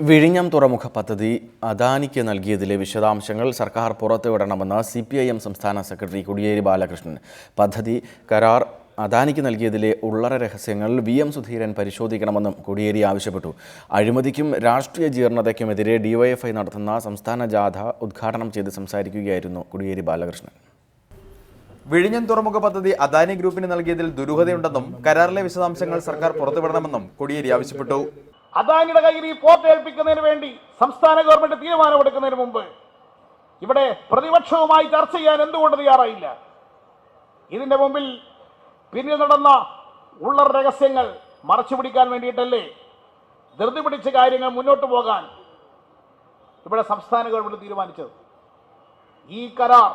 വിഴിഞ്ഞം തുറമുഖ പദ്ധതി അദാനിക്ക് നൽകിയതിലെ വിശദാംശങ്ങൾ സർക്കാർ പുറത്തുവിടണമെന്ന് സി പി ഐ എം സംസ്ഥാന സെക്രട്ടറി കുടിയേരി ബാലകൃഷ്ണൻ. പദ്ധതി കരാർ അദാനിക്ക് നൽകിയതിലെ ഉള്ളറ രഹസ്യങ്ങൾ വി എം സുധീരൻ പരിശോധിക്കണമെന്നും കോടിയേരി ആവശ്യപ്പെട്ടു. അഴിമതിക്കും രാഷ്ട്രീയ ജീർണതയ്ക്കുമെതിരെ ഡിവൈഎഫ്ഐ നടത്തുന്ന സംസ്ഥാന ജാഥ ഉദ്ഘാടനം ചെയ്ത് സംസാരിക്കുകയായിരുന്നു കോടിയേരി ബാലകൃഷ്ണൻ. വിഴിഞ്ഞം തുറമുഖ പദ്ധതി അദാനി ഗ്രൂപ്പിന് നൽകിയതിൽ ദുരൂഹതയുണ്ടെന്നും കരാറിലെ വിശദാംശങ്ങൾ സർക്കാർ പുറത്തുവിടണമെന്നും കോടിയേരി ആവശ്യപ്പെട്ടു. അദാനിയുടെ കയ്യിൽ ഈ പോർട്ട് ഏൽപ്പിക്കുന്നതിന് വേണ്ടി സംസ്ഥാന ഗവൺമെന്റ് തീരുമാനമെടുക്കുന്നതിന് മുമ്പ് ഇവിടെ പ്രതിപക്ഷവുമായി ചർച്ച ചെയ്യാൻ എന്തുകൊണ്ട് തയ്യാറായില്ല? ഇതിന്റെ മുമ്പിൽ പിന്നിൽ നടന്ന ഉള്ള രഹസ്യങ്ങൾ മറച്ചു പിടിക്കാൻ വേണ്ടിയിട്ടല്ലേ? ധൃതി പിടിച്ച കാര്യങ്ങൾ മുന്നോട്ട് പോകാൻ ഇവിടെ സംസ്ഥാന ഗവൺമെന്റ് തീരുമാനിച്ചത്. ഈ കരാർ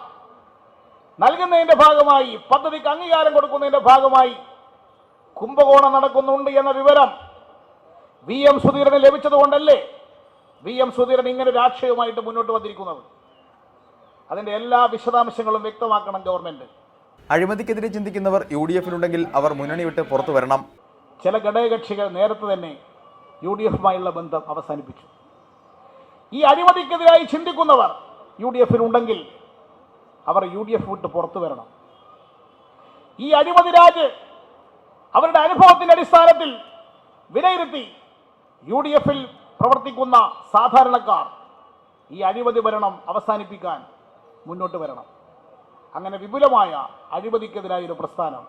നൽകുന്നതിന്റെ ഭാഗമായി പദ്ധതിക്ക് അംഗീകാരം കൊടുക്കുന്നതിന്റെ ഭാഗമായി കുംഭകോണം നടക്കുന്നുണ്ട് എന്ന വിവരം വി എം സുധീരന് ലഭിച്ചതുകൊണ്ടല്ലേ വി എം സുധീരൻ ഇങ്ങനെ ഒരു ആശയവുമായിട്ട് മുന്നോട്ട് വന്നിരിക്കുന്നത്? അതിന്റെ എല്ലാ വിശദാംശങ്ങളും വ്യക്തമാക്കണം ഗവൺമെന്റ്. അഴിമതിക്കെതിരെ ചിന്തിക്കുന്നവർ യു ഡി എഫിലുണ്ടെങ്കിൽ അവർ മുന്നണി വിട്ട് പുറത്തു വരണം. ചില ഘടകകക്ഷികൾ നേരത്തെ തന്നെ യു ഡി എഫുമായുള്ള ബന്ധം അവസാനിപ്പിച്ചു. ഈ അഴിമതിക്കെതിരായി ചിന്തിക്കുന്നവർ യു ഡി എഫിലുണ്ടെങ്കിൽ അവർ യു ഡി എഫ് വിട്ട് പുറത്തു വരണം. ഈ അഴിമതി രാജ് അവരുടെ അനുഭവത്തിന്റെ അടിസ്ഥാനത്തിൽ വിലയിരുത്തി യു ഡി എഫിൽ പ്രവർത്തിക്കുന്ന സാധാരണക്കാർ ഈ അഴിമതി ഭരണം അവസാനിപ്പിക്കാൻ മുന്നോട്ട് വരണം. അങ്ങനെ വിപുലമായ അഴിമതിക്കെതിരായ ഒരു പ്രസ്ഥാനം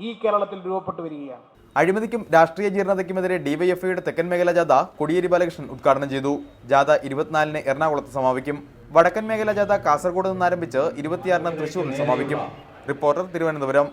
ഈ കേരളത്തിൽ രൂപപ്പെട്ടു വരികയാണ്. അഴിമതിക്കും രാഷ്ട്രീയ ജീർണതയ്ക്കുമെതിരെ ഡിവൈഎഫ്ഐയുടെ തെക്കൻ മേഖല ജാഥ കൊടിയേരി ബാലകൃഷ്ണൻ ഉദ്ഘാടനം ചെയ്തു. ജാഥ ഇരുപത്തിനാലിന് എറണാകുളത്ത് സമാപിക്കും. വടക്കൻ മേഖല ജാഥ കാസർഗോഡ് നിന്ന് ആരംഭിച്ച് ഇരുപത്തിയാറിന് തൃശൂരിൽ സമാപിക്കും. റിപ്പോർട്ടർ തിരുവനന്തപുരം.